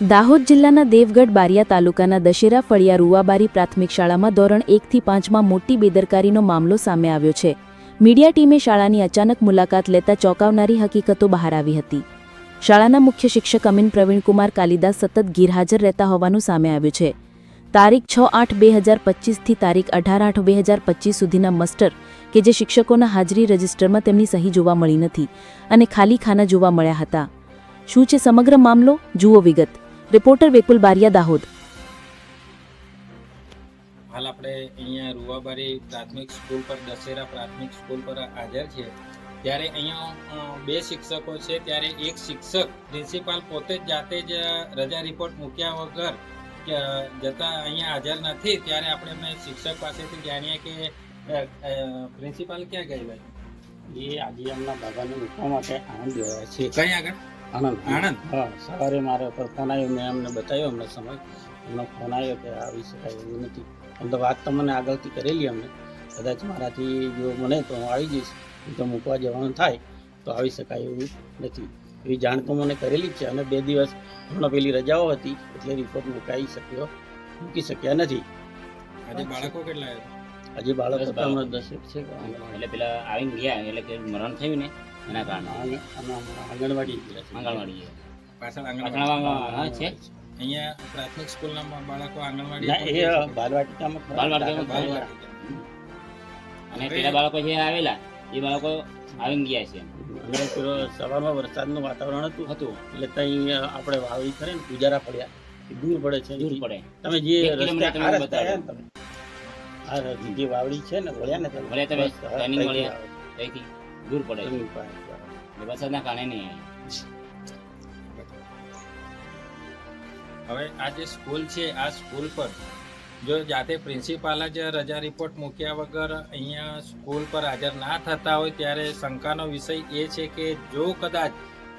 દાહોદ જિલ્લાના દેવગઢ બારિયા તાલુકાના દશેરા ફળિયા રૂવાબારી પ્રાથમિક શાળામાં ધોરણ એકથી પાંચમાં મોટી બેદરકારીનો મામલો સામે આવ્યો છે. મીડિયા ટીમે શાળાની અચાનક મુલાકાત લેતા ચોંકાવનારી હકીકતો બહાર આવી હતી. શાળાના મુખ્ય શિક્ષક અમીન પ્રવીણકુમાર કાલિદાસ સતત ગેરહાજર રહેતા હોવાનું સામે આવ્યું છે. તારીખ છ આઠ બે હજાર પચીસથી તારીખ અઢાર આઠ બે હજાર પચીસ સુધીના મસ્ટર કે જે શિક્ષકોના હાજરી રજિસ્ટરમાં તેમની સહી જોવા મળી નથી અને ખાલી ખાના જોવા મળ્યા હતા. શું છે સમગ્ર મામલો? જુઓ વિગત. રિપોર્ટર વેકુલ બારિયા દાહોદ હાલ આપણે અહીંયા રૂવાબારી પ્રાથમિક સ્કૂલ પર દશેરા પ્રાથમિક સ્કૂલ પર હાજર છે ત્યારે અહીંયા અ, બે શિક્ષકો છે. ત્યારે એક શિક્ષક પ્રિન્સિપાલ પોતે જ જાતે જ રજા રિપોર્ટ મૂક્યા વગર કે, જતા અહીંયા હાજર નથી. ત્યારે આપણે એમને શિક્ષક પાસેથી જાણીએ કે અ, અ, પ્રિન્સિપાલ ક્યાં ગયેલા છે? એ આજે એમના બાબાને મૂકવા માટે આણંદ ગયા છે. કઈ આગળ? આણંદ આણંદ હા સવારે મારા ફોન આવ્યો મેં એમને બતાવ્યો અમને સમય. એમનો ફોન આવ્યો કે આવી શકાય એવું નથી. એમ તો વાત તો મને આગળથી કરેલી અમને કદાચ મારાથી જો મને તો હું આવી જઈશ તો મૂકવા જવાનું થાય તો આવી શકાય એવું નથી. એવી જાણ તો મને કરેલી જ છે અને બે દિવસ હમણાં પેલી રજાઓ હતી એટલે રિપોર્ટ મુકાઈ શક્યો મૂકી શક્યા નથી. આજે બાળકો કેટલા હજી બાળકો દસ. છે. એટલે પેલા આવીને ગયા એટલે કે મરણ થયું ને. એના કારણે. આંગણ- આંગણ- આંગણવાડી આંગણવાડી છે. પાછળ આંગણવાડી. છે. અહીંયા પ્રાથમિક સ્કૂલના બાળકો આંગણવાડી એ બાલવાટિકામાં બાલવાટિકામાં અને પેલા બાળકો જે આવેલા એ બાળકો આવીને ગયા છે. અને પેલો સવારમાં વરસાદનું વાતાવરણ હતું. હતું. એટલે ત્યાં આપણે વાવડી કરે ને પૂજારા પડ્યા. દૂર પડે છે દૂર પડે. તમે જે એક આ તમે રસ્તે તમે. આ જે વાવડી છે ને વળ્યા ને તમે. વળ્યા તમે, વળ્યા. દૂર પડે. એટલે વરસાદના કારણે નહીં. હવે આ જે સ્કૂલ છે આ સ્કૂલ પર જો જાતે પ્રિન્સિપાલ જ રજા રિપોર્ટ મૂક્યા વગર અહીંયા સ્કૂલ પર હાજર ના થતા હોય ત્યારે શંકાનો વિષય એ છે કે જો કદાચ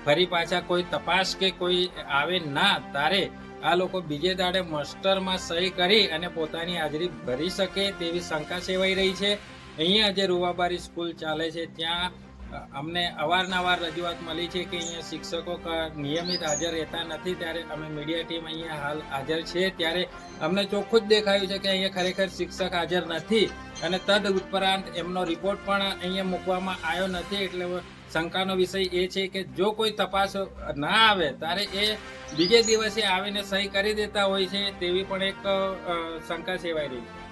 ફરી પાછા કોઈ તપાસ કે કોઈ આવે ના તારે આ લોકો બીજે દાડે માસ્ટરમાં સહી કરી અને પોતાની હાજરી ભરી શકે તેવી શંકા સેવાઈ રહી છે. અહીંયા જે રૂવાબારી સ્કૂલ ચાલે છે ત્યાં અમને અવારનવાર રજૂઆત મળી છે કે અહીંયા શિક્ષકો નિયમિત હાજર રહેતા નથી ત્યારે અમે મીડિયા ટીમ અહીંયા હાલ હાજર છે. ત્યારે અમને ચોખ્ખું જ દેખાયું છે કે અહીંયા ખરેખર શિક્ષક હાજર નથી અને તદ ઉપરાંત એમનો રિપોર્ટ પણ અહીંયા મૂકવામાં આવ્યો નથી. એટલે શંકાનો વિષય એ છે કે જો કોઈ તપાસ ના આવે ત્યારે એ બીજે દિવસે આવીને સહી કરી દેતા હોય છે તેવી પણ એક શંકા સેવાઈ રહી છે.